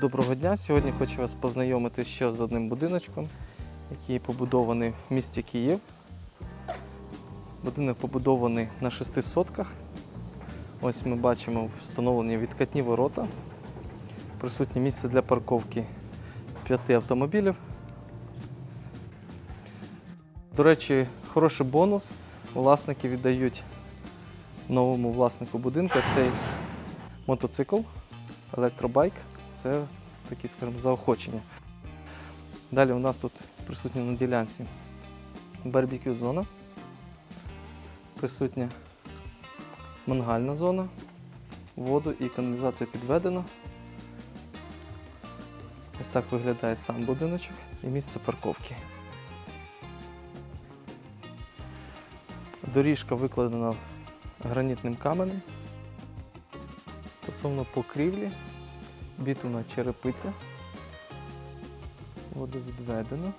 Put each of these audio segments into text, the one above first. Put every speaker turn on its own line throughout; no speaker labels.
доброго дня. Сьогодні хочу вас познайомити ще з одним будиночком, який побудований в місті Київ. Будинок побудований на шести сотках. Ось ми бачимо встановлені відкатні ворота. Присутнє місце для парковки п'яти автомобілів. До речі, хороший бонус. Власники віддають новому власнику будинку цей мотоцикл, електробайк. Це такі, скажімо, заохочення. Далі у нас тут присутня на ділянці барбекю зона, присутня мангальна зона, воду і каналізацію підведено. Ось так виглядає сам будиночок і місце парковки. Доріжка викладена гранітним каменем. Стосовно покрівлі, бітумна черепиця. Воду відведено.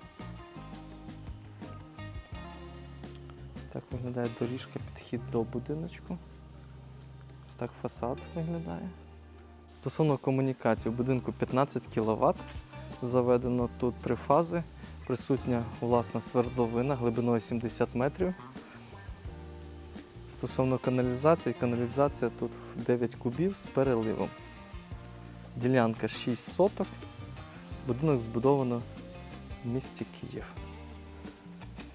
Ось так виглядає доріжка, підхід до будиночку. Ось так фасад виглядає. Стосовно комунікації, в будинку 15 кВт. Заведено тут три фази. Присутня власна свердловина глибиною 70 метрів. Стосовно каналізації, каналізація тут 9 кубів з переливом. Ділянка 6 соток. Будинок збудовано в місті Київ.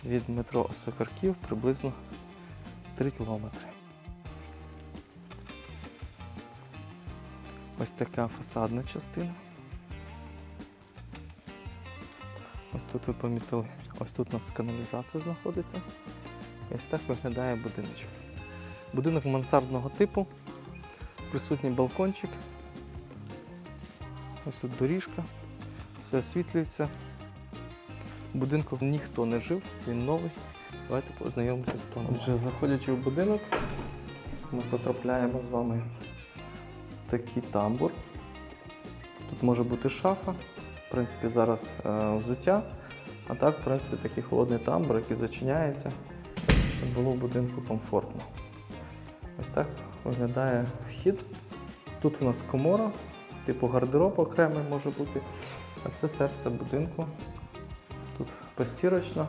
Від метро Сокарків приблизно 3 кілометри. Ось така фасадна частина. Ось тут ви помітили, ось тут у нас каналізація знаходиться. І ось так виглядає будиночок. Будинок мансардного типу, присутній балкончик. Ось тут доріжка, все освітлюється. В будинку ніхто не жив, він новий. Давайте познайомимося з планом. Отже, заходячи в будинок, ми потрапляємо з вами в такий тамбур. Тут може бути шафа, в принципі, зараз е, взуття, а так, в принципі, такий холодний тамбур, який зачиняється, щоб було в будинку комфортно. Ось так виглядає вхід. Тут у нас комора, типу гардероб окремий може бути. А це серце будинку. Тут постірочна,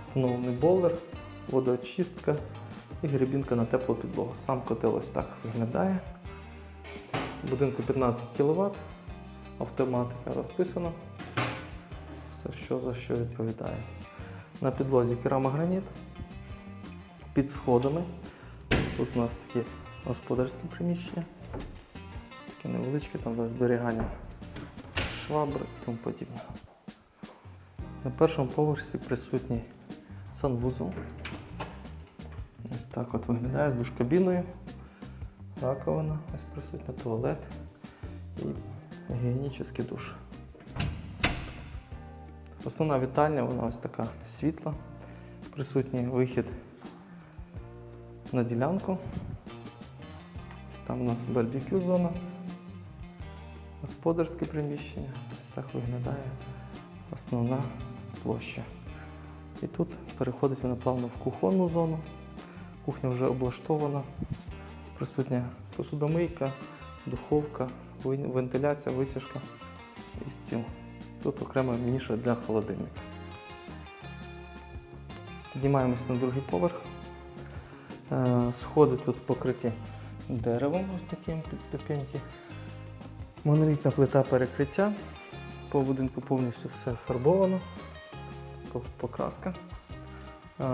встановлений бойлер, водоочистка і грібінка на теплу підлогу. Сам котел ось так виглядає. Будинку 15 кВт, автоматика розписана. Все, що за що відповідає. На підлозі керамограніт, під сходами. Тут у нас такі господарські приміщення, таке невеличке там для зберігання швабри і тому подібне. На першому поверсі присутній санвузол. Ось так от виглядає з душкабіною, раковина, ось присутня туалет і гігієнічний душ. Основна вітальня, вона ось така світла, присутній вихід на ділянку. Ось там у нас барбекю зона, господарське приміщення. Ось так виглядає основна площа. І тут переходить вона плавно в кухонну зону. Кухня вже облаштована, присутня посудомийка, духовка, вентиляція, витяжка і стіл. Тут окрема ніша для холодильника. Піднімаємось на другий поверх. Е, Сходи тут покриті деревом, ось таким під ступеньки. Монолітна плита перекриття. По будинку повністю все фарбовано, покраска. Е,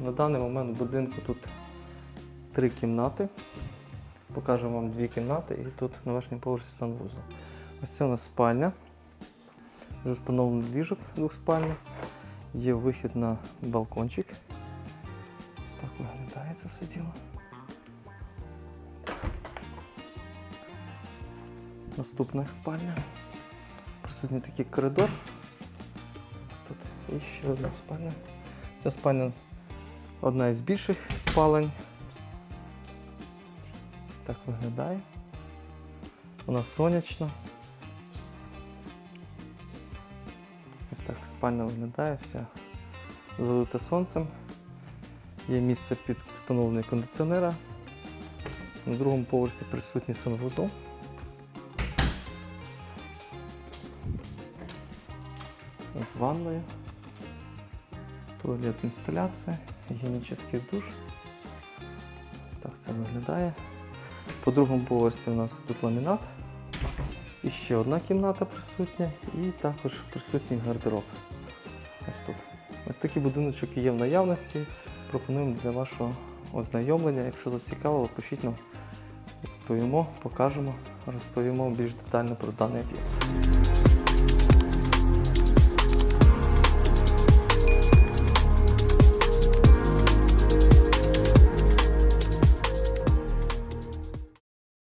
На даний момент в будинку тут три кімнати. Покажу вам дві кімнати і тут на верхньому поверсі санвузол. Ось це у нас спальня. Вже встановлений ліжок двохспальний. Є вихід на балкончик. Ось так виглядає це все діло. Наступна спальня. Присутній такий коридор. Ось Тут і ще одна спальня. Ця спальня одна із більших спалень. Ось так виглядає. Вона сонячна. Ось так спальня виглядає, вся залита сонцем. Є місце під встановлення кондиціонера. На другому поверсі присутній санвузол. З ванною, туалет інсталяція, гігієнічний душ. Ось так це виглядає. По другому поверсі у нас тут ламінат. І ще одна кімната присутня, і також присутній гардероб. Ось тут. Ось такий будиночок є в наявності. Пропонуємо для вашого ознайомлення. Якщо зацікавило, пишіть нам, відповімо, покажемо, розповімо більш детально про даний об'єкт.